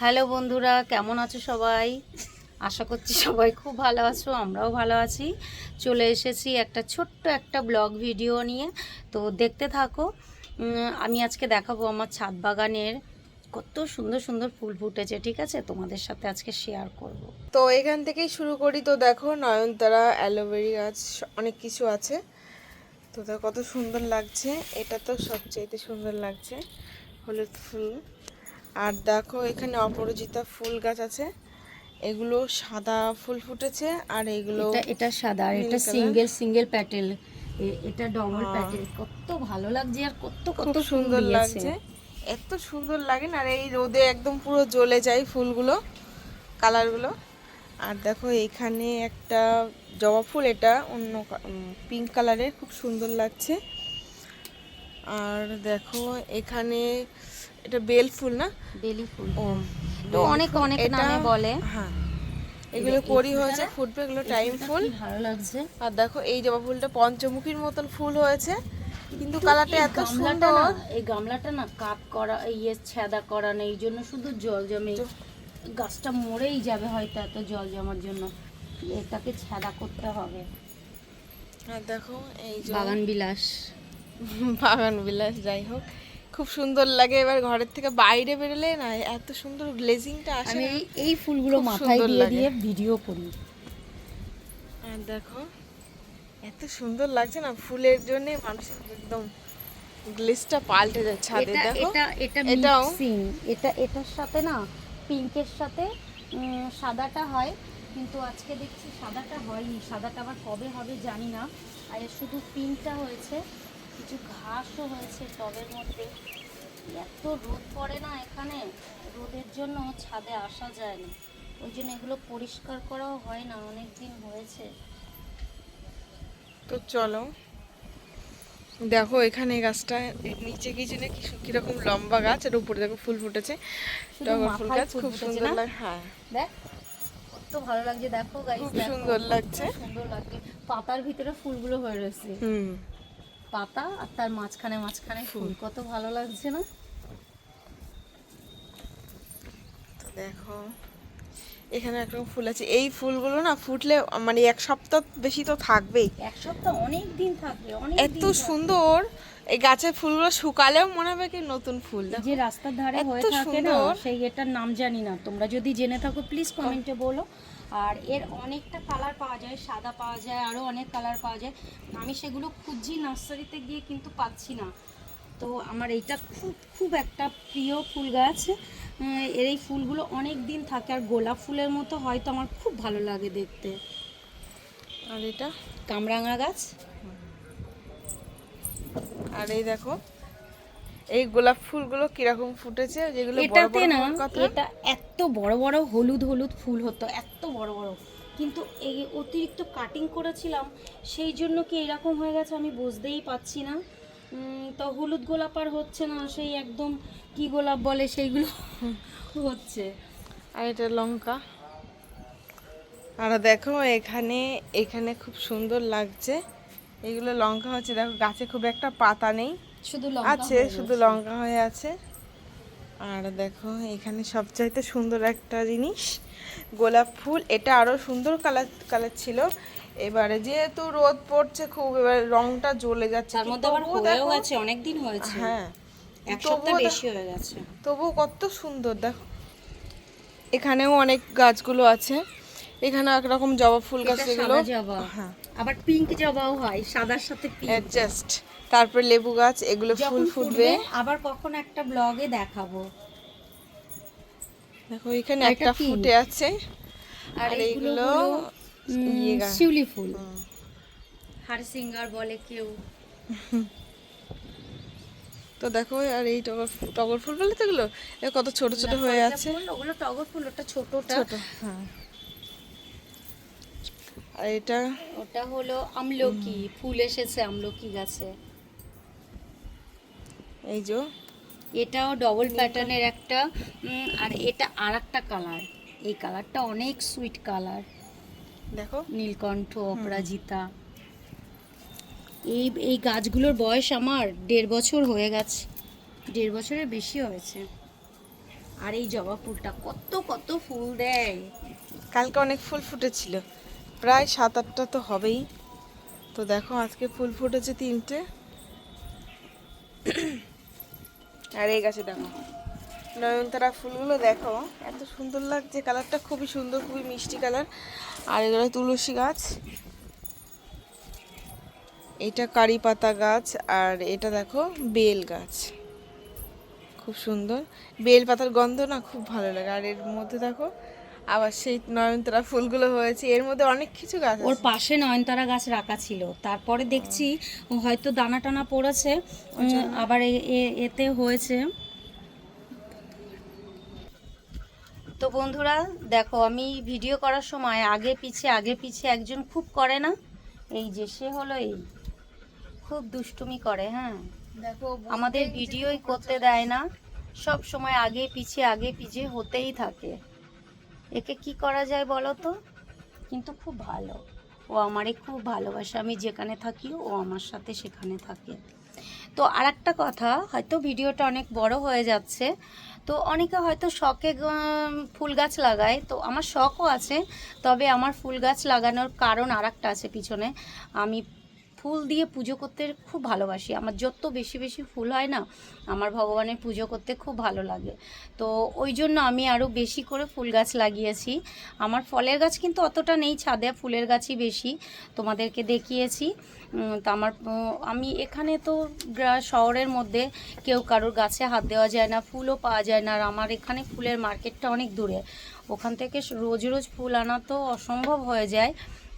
Hello বন্ধুরা, কেমন আছো সবাই? আশা করছি সবাই খুব ভালো আছো, আমরাও ভালো আছি। চলে এসেছি একটা ছোট্ট একটা ব্লগ ভিডিও নিয়ে। তো দেখতে থাকো আমি আজকে দেখাবো আমার ছাদ বাগানের কত সুন্দর সুন্দর ফুল ফুটেছে, ঠিক আছে? তোমাদের সাথে আজকে শেয়ার করব। তো এখান থেকেই শুরু করি। তো দেখো, নয়নতারা অ্যালোভেরি গাছ, অনেক কিছু আছে। তো কত সুন্দর লাগছে। এটা তো সবচাইতে সুন্দর লাগছে, হলুদ ফুল। আর দেখো এখানে অপরাজিতা ফুল গাছ আছে। এগুলো সাদা ফুল ফুটেছে আর এগুলো এটা সাদা আর এটা সিঙ্গেল সিঙ্গেল প্যাটেল। এটা ডবল হ্যাঁ। প্যাটেল। কত ভালো লাগছে আর কত কত সুন্দর লাগছে। এত সুন্দর লাগে না আর এই রোদে একদম পুরো জ্বলে যায় ফুলগুলো কালারগুলো। আর দেখো এখানে একটা জবা ফুল এটা অন্য পিঙ্ক কালারের খুব সুন্দর লাগছে। আর দেখো এখানে এটা বেল ফুল না? বেলি ফুল। ও তো অনেক অনেক নামে বলে। হ্যাঁ। এগুলো করি হয়েছে ফুটবে এগুলো টাইম ফুল। ভালো লাগছে? আর দেখো এই জবা ফুলটা পঞ্চমুখীর মতন ফুল হয়েছে। কিন্তু কালারটা এত সুন্দর। এই গামলাটা না কাপ করা ইয়ে ছেদা করা নেই এই জন্য শুধু জল জমে। গাছটা মরেই যাবে হয়তো এত জল জমার জন্য। এটাকে ছেদা করতে হবে। আর দেখো এই বাগান বিলাস। বাগান বিলাস যাই হোক। খুব সুন্দর লাগে। এবার ঘরের থেকে বাইরে বেরোলে না এত সুন্দর গ্লেজিংটা আসে আমি এই ফুলগুলো মাথায় দিয়ে দিয়ে ভিডিও করি। আর দেখো এত সুন্দর লাগছে না ফুলের জন্য মানুষের একদম গ্লেজটা পাল্টে যাচ্ছে ছাদে এটা দেখো। এটা এটা এটাও মিক্সিং এটা এটার সাথে না পিঙ্কের সাথে সাদাটা হয়। কিন্তু আজকে দেখছি সাদাটা হয়নি। সাদাটা আবার কবে হবে জানি না। আর শুধু পিঙ্কটা হয়েছে। কিছু ঘাসও হয়েছে টবের মধ্যে। এত রোদ পড়ে না এখানে। রোদের জন্য ছাদে আসা যায় না। ওই জন্য এগুলো পরিষ্কার করাও হয় না অনেক দিন হয়েছে। তো চলো। দেখো এখানে গাছটা নিচে কিছু না কি- কীরকম লম্বা গাছ আর উপরে দেখো ফুল ফুটেছে। টগর ফুল গাছ খুব সুন্দর লাগে হ্যাঁ। দেখ কত ভালো লাগছে। দেখো গাইস খুব সুন্দর লাগছে। সুন্দর লাগছে। পাতার ভিতরে ফুলগুলো হয়ে রয়েছে। হুম। পাতা আর তার মাঝখানে মাঝখানে ফুল। কত ভালো লাগছে না? তো দেখো এখানে একরকম ফুল আছে। এই ফুলগুলো না ফুটলে মানে এক সপ্তাহ বেশি তো থাকবেই। এক সপ্তাহ অনেক দিন থাকবে অনেক এত সুন্দর। এই গাছের ফুলগুলো শুকালেও মনে হবে কি নতুন ফুল। যে রাস্তার ধারে হয়ে থাকে না সেই এটার নাম জানি না। তোমরা যদি জেনে থাকো প্লিজ কমেন্টে বলো। আর এর অনেকটা কালার পাওয়া যায় সাদা পাওয়া যায় আরও অনেক কালার পাওয়া যায়। আমি সেগুলো খুঁজছি নার্সারিতে গিয়ে কিন্তু পাচ্ছি না। তো আমার এইটা খুব খুব একটা প্রিয় ফুল গাছ। এর এই ফুলগুলো অনেক দিন থাকে আর গোলাপ ফুলের মতো হয়তো আমার খুব ভালো লাগে দেখতে। আর এটা কামরাঙা গাছ। আর এই দেখো এই গোলাপ ফুলগুলো কীরকম ফুটেছে যেগুলো এটাতে না এটা এত বড় বড় হলুদ হলুদ ফুল হতো এত বড় বড়। কিন্তু এই অতিরিক্ত কাটিং করেছিলাম সেই জন্য কি এরকম হয়ে গেছে আমি বুঝতেই পাচ্ছি না। তো হলুদ গোলাপ আর হচ্ছে না সেই একদম কি গোলাপ বলে সেইগুলো হচ্ছে। আর এটা লঙ্কা। আর দেখো এখানে এখানে খুব সুন্দর লাগছে। এগুলো লঙ্কা হচ্ছে দেখো গাছে খুব একটা পাতা নেই। শুধু আছে শুধু লঙ্কা হয়ে আছে। আর দেখো এখানে সবচাইতে সুন্দর একটা জিনিস গোলাপ ফুল। এটা আরও সুন্দর কালার কালার ছিল। এবারে যেহেতু রোদ পড়ছে খুব এবার রংটা জ্বলে যাচ্ছে তার মধ্যে আবার হয়েও গেছে অনেক দিন হয়েছে। হ্যাঁ এক সপ্তাহ বেশি হয়ে গেছে। তবুও কত সুন্দর দেখো। এখানেও অনেক গাছগুলো আছে এখানে একরকম জবা ফুল গাছ এগুলো হ্যাঁ। আবার পিঙ্ক জবাও হয় সাদার সাথে পিঙ্ক জাস্ট তারপর লেবু গাছ এগুলো ফুল ফুটবে। আবার কখন একটা ব্লগে দেখাবো। দেখো এখানে একটা ফুটে আছে। আর আর এইগুলো শিউলি ফুল হুম। হারসিঙ্গার বলে কেউ। তো দেখো আর এই টগর টগর ফুল বলে তো এগুলো? কত ছোট ছোট হয়ে আছে। ওগুলো টগর ফুল ওটা ছোটটা। ছোট হ্যাঁ। আর এটা? ওটা হলো আমলকি ফুল এসেছে আমলকি গাছে। এই যে। এটাও ডবল প্যাটার্নের একটা আর এটা আর একটা কালার এই কালারটা অনেক সুইট কালার দেখো। নীলকণ্ঠ অপরাজিতা। এই এই গাছগুলোর বয়স আমার দেড় বছর হয়ে গেছে। দেড় বছরের বেশি হয়েছে। আর এই জবা ফুলটা কত কত ফুল দেয়। কালকে অনেক ফুল ফুটেছিল। প্রায় সাত আটটা তো হবেই। তো দেখো আজকে ফুল ফুটেছে তিনটে। আর এই গাছে দেখো। নয়নতারা ফুলগুলো দেখো এত সুন্দর লাগছে। কালারটা খুবই সুন্দর খুবই মিষ্টি কালার। আর এগুলো তুলসী গাছ। এটা কারি পাতা গাছ আর এটা দেখো বেল গাছ। খুব সুন্দর। বেল পাতার গন্ধ না খুব ভালো লাগে। আর এর মধ্যে দেখো আবার সেই নয়নতারা ফুলগুলো হয়েছে। এর মধ্যে অনেক কিছু গাছ ওর পাশে নয়নতারা গাছ রাখা ছিল। তারপরে দেখছি হয়তো দানা টানা পড়েছে। আবার এতে হয়েছে। তো বন্ধুরা দেখো আমি ভিডিও করার সময় আগে পিছে আগে পিছে একজন খুব করে না? এই যে সে হলো এই। খুব দুষ্টুমি করে হ্যাঁ? দেখো আমাদের ভিডিওই করতে দেয় না। সব সময় আগে পিছে আগে পিছে হতেই থাকে। একে কি করা যায় বলো তো? কিন্তু খুব ভালো। ও আমারে খুব ভালোবাসে আমি যেখানে থাকি ও আমার সাথে সেখানে থাকে। তো আর একটা কথা হয়তো ভিডিওটা অনেক বড় হয়ে যাচ্ছে। তো অনেকে হয়তো শখে ফুল গাছ লাগায়। তো আমার শখও আছে, তবে আমার ফুল গাছ লাগানোর কারণ আর আছে পিছনে। আমি ফুল দিয়ে পুজো করতে খুব ভালোবাসি। আমার যত বেশি বেশি ফুল হয় না, আমার ভগবানের পুজো করতে খুব ভালো লাগে। তো ওই জন্য আমি আরও বেশি করে ফুল গাছ লাগিয়েছি। আমার ফলের গাছ কিন্তু অতটা নেই, ছাদে ফুলের গাছই বেশি। তোমাদেরকে দেখিয়েছি। তো আমার আমি এখানে তো শহরের মধ্যে কেউ কারোর গাছে হাত দেওয়া যায় না, ফুলও পাওয়া যায় না। আর আমার এখানে ফুলের মার্কেটটা অনেক দূরে। ওখান থেকে রোজ রোজ ফুল আনা তো অসম্ভব হয়ে যায়।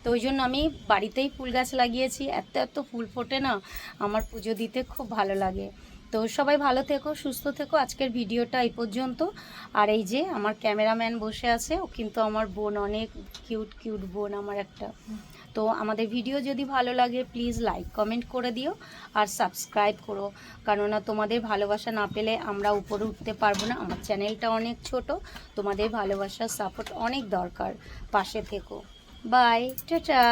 তো ওই জন্য আমি বাড়িতেই ফুল গাছ লাগিয়েছি। এত এত ফুল ফোটে না, আমার পুজো দিতে খুব ভালো লাগে। তো সবাই ভালো থেকো, সুস্থ থেকো। আজকের ভিডিওটা এই পর্যন্ত। আর এই যে আমার ক্যামেরাম্যান বসে আছে, ও কিন্তু আমার বোন, অনেক কিউট কিউট বোন আমার একটা। তো আমাদের ভিডিও যদি ভালো লাগে, প্লিজ লাইক, কমেন্ট করে দিও আর সাবস্ক্রাইব করো। কেননা তোমাদের ভালোবাসা না পেলে আমরা উপরে উঠতে পারব না। আমার চ্যানেলটা অনেক ছোট, তোমাদের ভালোবাসার সাপোর্ট অনেক দরকার। পাশে থেকো। bye tata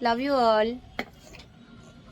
love you all